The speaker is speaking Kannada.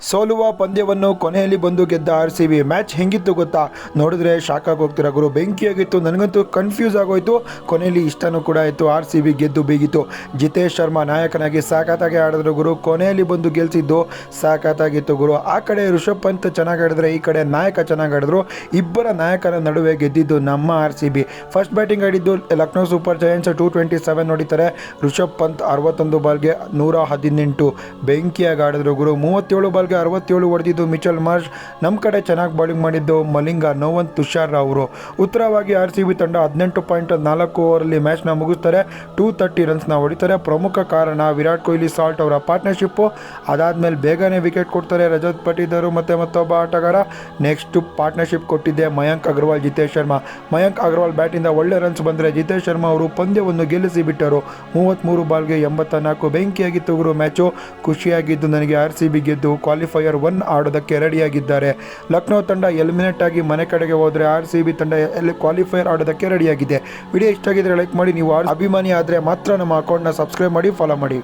ಸೋಲುವ ಪಂದ್ಯವನ್ನು ಕೊನೆಯಲ್ಲಿ ಬಂದು ಗೆದ್ದ ಆರ್ ಸಿ ಬಿ ಮ್ಯಾಚ್ ಹೆಂಗಿತ್ತು ಗೊತ್ತಾ? ನೋಡಿದ್ರೆ ಶಾಕ್ ಆಗಿ ಹೋಗ್ತೀರಾ ಗುರು? ಬೆಂಕಿಯಾಗಿತ್ತು, ನನಗಂತೂ ಕನ್ಫ್ಯೂಸ್ ಆಗೋಯ್ತು. ಕೊನೆಯಲ್ಲಿ ಇಷ್ಟನೂ ಕೂಡ ಆಯಿತು, ಆರ್ ಸಿ ಬಿ ಗೆದ್ದು ಬೀಗಿತ್ತು. ಜಿತೇಶ್ ಶರ್ಮಾ ನಾಯಕನಾಗಿ ಸಾಕಾತಾಗಿ ಆಡಿದ್ರು ಗುರು. ಕೊನೆಯಲ್ಲಿ ಬಂದು ಗೆಲ್ಸಿದ್ದು ಸಾಕಾತಾಗಿತ್ತು ಗುರು. ಆ ಕಡೆ ಋಷಭ್ ಪಂತ್ ಚೆನ್ನಾಗಿ ಆಡಿದ್ರೆ, ಈ ಕಡೆ ನಾಯಕ ಚೆನ್ನಾಗಿ ಆಡಿದ್ರು. ಇಬ್ಬರ ನಾಯಕನ ನಡುವೆ ಗೆದ್ದಿದ್ದು ನಮ್ಮ R C B. First batting ಆಡಿದ್ದು Lucknow super giants two twenty seven ನೋಡಿತಾರೆ. Rishabh Pant ಅರವತ್ತೊಂದು ಬಾಲ್ಗೆ ನೂರ ಹದಿನೆಂಟು. ಬೆಂಕಿಯಾಗಿ ಆಡಿದ್ರು ಗುರು, ಮೂವತ್ತೇಳು ಬಾಲ್ಗೆ ಅರವತ್ತೇಳು ಹೊಡೆದಿದ್ದು ಮಿಚಲ್ ಮಾರ್ಷ್. ನಮ್ಮ ಕಡೆ ಚೆನ್ನಾಗಿ ಬೌಲಿಂಗ್ ಮಾಡಿದ್ದು ಮಲಿಂಗ, ನೋವಂತ್, ತುಷಾರ್ ಅವರು ಉತ್ತರವಾಗಿ ಆರ್ ಸಿ ಬಿ ತಂಡ ಹದಿನೆಂಟು ಪಾಯಿಂಟ್ ನಾಲ್ಕು ಓವರಲ್ಲಿ ಮ್ಯಾಚ್ನ ಮುಗಿಸ್ತಾರೆ. ಟೂ ತರ್ಟಿ ರನ್ಸ್ನ ಹೊಡಿತಾರೆ. ಪ್ರಮುಖ ಕಾರಣ ವಿರಾಟ್ ಕೊಹ್ಲಿ, ಸಾಲ್ಟ್ ಅವರ ಪಾರ್ಟ್ನರ್ಶಿಪ್ಪು. ಅದಾದಮೇಲೆ ಬೇಗನೆ ವಿಕೆಟ್ ಕೊಡ್ತಾರೆ ರಜತ್ ಪಟೀದಾರು ಮತ್ತು ಮತ್ತೊಬ್ಬ ಆಟಗಾರ. ನೆಕ್ಸ್ಟು ಪಾರ್ಟ್ನರ್ಶಿಪ್ ಕೊಟ್ಟಿದ್ದೆ ಮಯಾಂಕ್ ಅಗರ್ವಾಲ್, ಜಿತೇಶ್ ಶರ್ಮಾ. ಮಯಾಂಕ್ ಅಗರ್ವಾಲ್ ಬ್ಯಾಟಿಂದ ಒಳ್ಳೆ ರನ್ಸ್ ಬಂದರೆ ಜಿತೇಶ್ ಶರ್ಮಾ ಅವರು ಪಂದ್ಯವನ್ನು ಗೆಲ್ಲಿಸಿ ಬಿಟ್ಟರು. ಮೂವತ್ತ್ಮೂರು ಬಾಲ್ಗೆ ಎಂಬತ್ತ ನಾಲ್ಕು ಬೆಂಕಿಯಾಗಿ ಗುರು ಮ್ಯಾಚು. ಖುಷಿಯಾಗಿದ್ದು ನನಗೆ ಆರ್ ಸಿ ಬಿ ಗೆದ್ದು ಕ್ವಾಲಿಫೈಯರ್ ಒನ್ ಆಡೋದಕ್ಕೆ ರೆಡಿಯಾಗಿದ್ದಾರೆ. ಲಕ್ನೋ ತಂಡ ಎಲಿಮಿನೇಟ್ ಆಗಿ ಮನೆ ಕಡೆಗೆ ಹೋದರೆ ಆರ್ ಸಿ ಬಿ ತಂಡ ಎಲ್ಲಿ ಕ್ವಾಲಿಫೈಯರ್ ಆಡೋದಕ್ಕೆ ರೆಡಿಯಾಗಿದೆ. ವಿಡಿಯೋ ಇಷ್ಟ ಆಗಿದ್ರೆ ಲೈಕ್ ಮಾಡಿ, ನೀವು ಅಭಿಮಾನಿ ಆದರೆ ಮಾತ್ರ ನಮ್ಮ ಅಕೌಂಟ್ನ ಸಬ್ಸ್ಕ್ರೈಬ್ ಮಾಡಿ, ಫಾಲೋ ಮಾಡಿ.